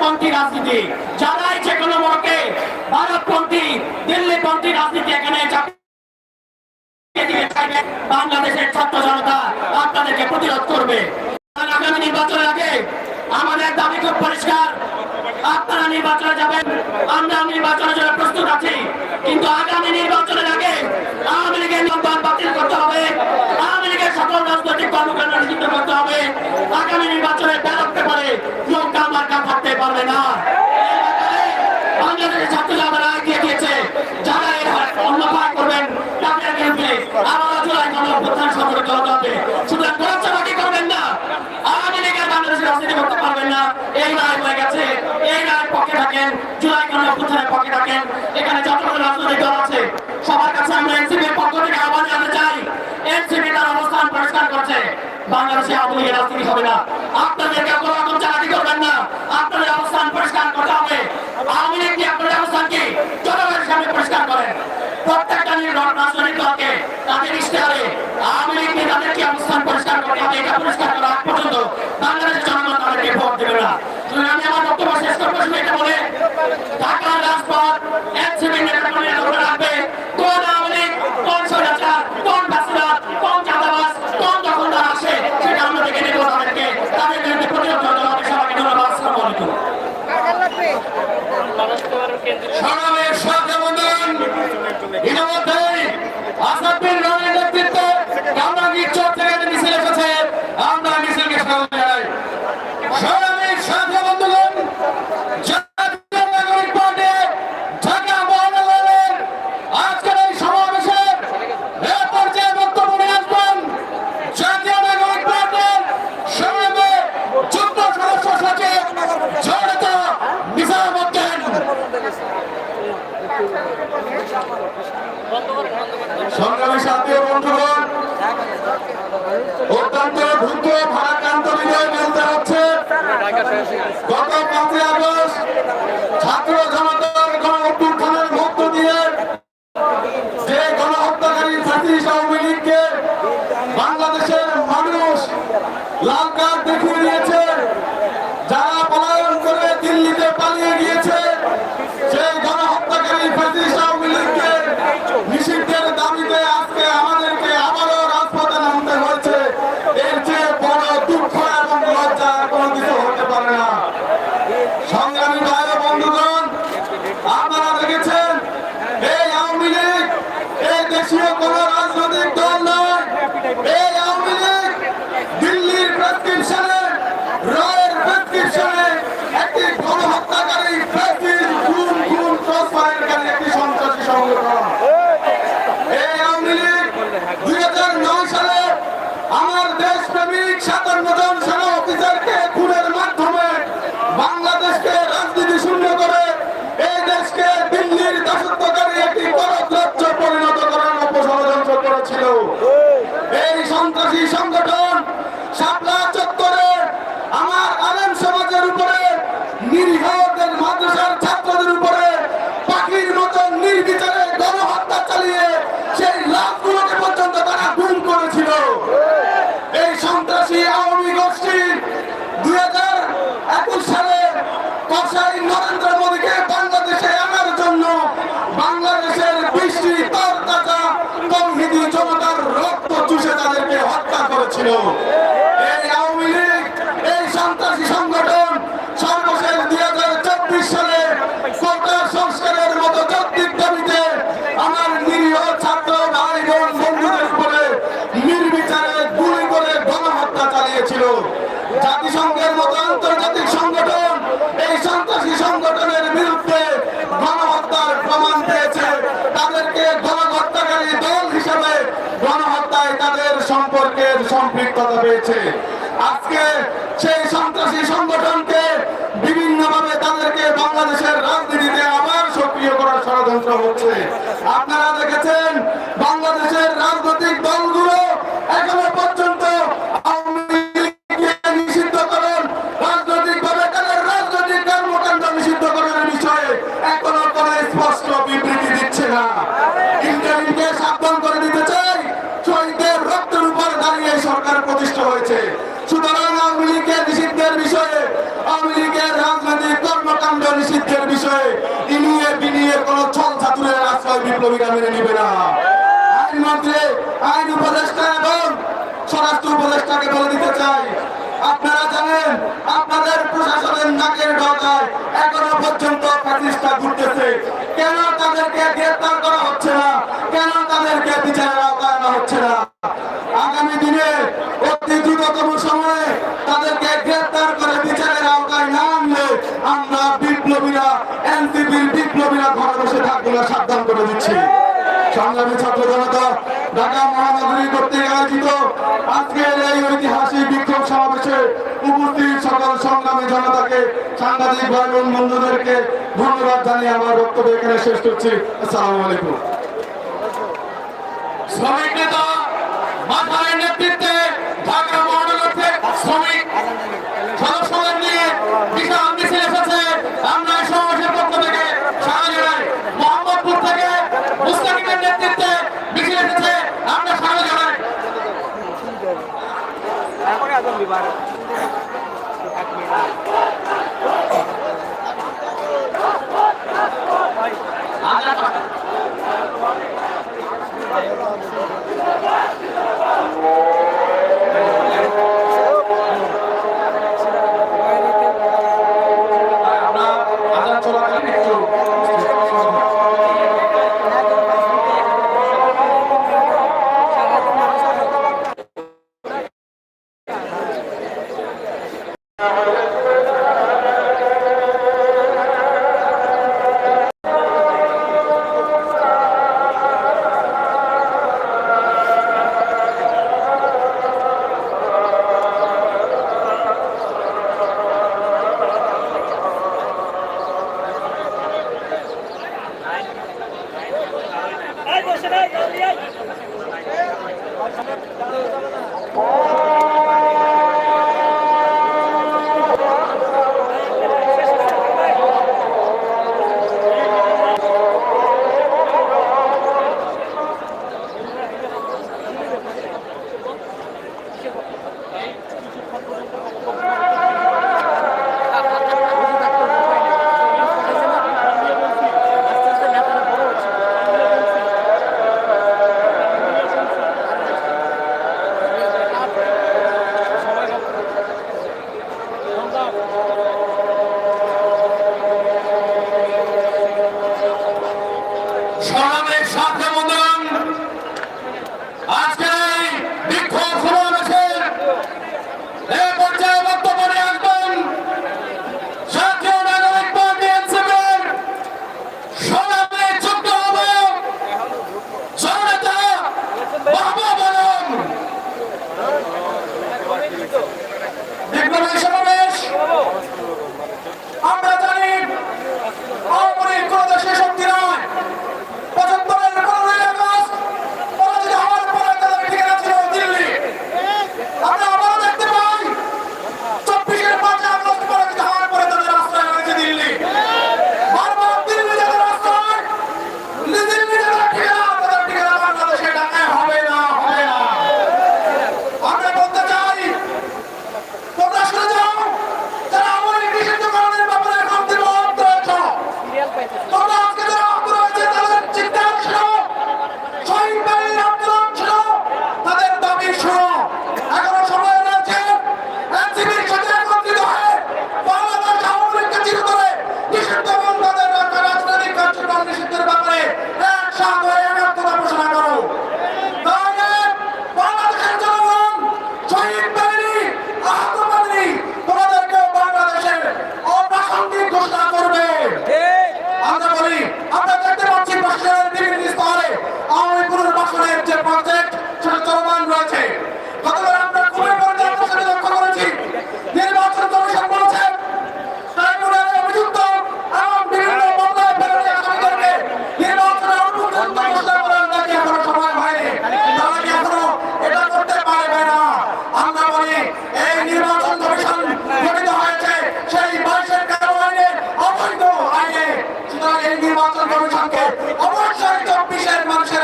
ভারতপন্থী রাজনীতি। যারাই যে কোনো মনকে ভারতপন্থী, দিল্লিপন্থী রাজনীতি এখানে বাংলাদেশের ছাত্র জনতা আপনাদেরকে প্রতিরোধ করবে। আগামী নির্বাচনের আগে আমাদের দাবি খুব পরিষ্কার। আপনারা নির্বাচনে যাবেন, আমরা নির্বাচন যাবে না। বাংলা ছাত্র যাবে না এগিয়ে দিয়েছে যারা এর অন্যপা করবেন, তাদের বিরুদ্ধে আবার জুলাই গণঅভ্যুত্থান সংগঠিত হতে হবে। সুতরাং দরচাবাকি করবেন না। আওয়ামী লীগের বাংলাদেশের রাজনীতি করতে পারবেন না। এই রায় হয়ে গেছে। এই রায় পক্ষে থাকেন জুলাই গণঅভ্যুত্থানের পক্ষে থাকেন। এখানে যতগুলো রাজনৈতিক দল আছে, সবার কাছে আমরা এনসিপির পক্ষ থেকে আহ্বান জানাতে চাই। এনসিপি তার অবস্থান পরিষ্কার করছে। বাংলাদেশে আওয়ামী লীগের রাজনীতি হবে না। আপনাদেরকে কোনো রকম চালাকি করবেন না। আপনাদের অবস্থান পরিষ্কার করতে হবে। আওয়ামী লীগ কি আপনার অবস্থানকে জনগণের সামনে পরিষ্কার করেন। প্রত্যেকটা রাজনৈতিক দলকে তাদের ইশতেহারে আওয়ামী লীগ কি তাদের কি অবস্থান পরিষ্কার করতে হবে? এটা পরিষ্কার করা পর্যন্ত বাংলাদেশ জনগণ তাদেরকে ভোট দেবে না। আমি সমাবেশ সজ্জন সংগ্রামের সাথে বন্ধুগণ অত্যন্ত দ্রুত ভারাক্রান্ত বিজয় মেলতে হচ্ছে। গত পাঁচই আগস্ট সন্ত্রাসী সংগঠন শাপলা সফলতা পেয়েছে। আজকে সেই সন্ত্রাসী সংগঠনকে বিভিন্ন ভাবে তাদেরকে বাংলাদেশের রাজনীতিতে আবার সক্রিয় করার ষড়যন্ত্র হচ্ছে। আপনারা ইনিয়ে বিনিয়ে কোন ছল ছাত্রের আশ্রয় বিপ্লবীরা মেনে নিবে না। আইন উপদেষ্টা এবং স্বরাষ্ট্র উপদেষ্টাকে বলে দিতে চাই। আপনারা জানেন, আপনাদের প্রশাসনের নাকের এখনও পর্যন্ত প্রতিষ্ঠা ঘুরতেছে। কেন তাদেরকে গ্রেফতার করা হচ্ছে না? কেন তাদেরকে বিচারের আওতায় আনা হচ্ছে না? আগামী দিনে অতি দ্রুততম সময়ে তাদেরকে গ্রেফতার করে বিচারের থাকব সাবধান করে দিচ্ছি। সংগ্রামী ছাত্র জনতা, ঢাকা মহানগরী কর্তৃক আয়োজিত আজকের এই ঐতিহাসিক বিক্ষোভ সমাবেশে উপস্থিত সকল সংগ্রামী জনতাকে, সাংবাদিক ভাই বোন বন্ধুদেরকে ধন্যবাদ জানিয়ে আমার বক্তব্য এখানে শেষ করছি। আসসালামু আলাইকুম। শ্রমিক নেতা তারপরে একদম বিবার এক মিনিট Oh! অবশ্যই চব্বিশের মানুষের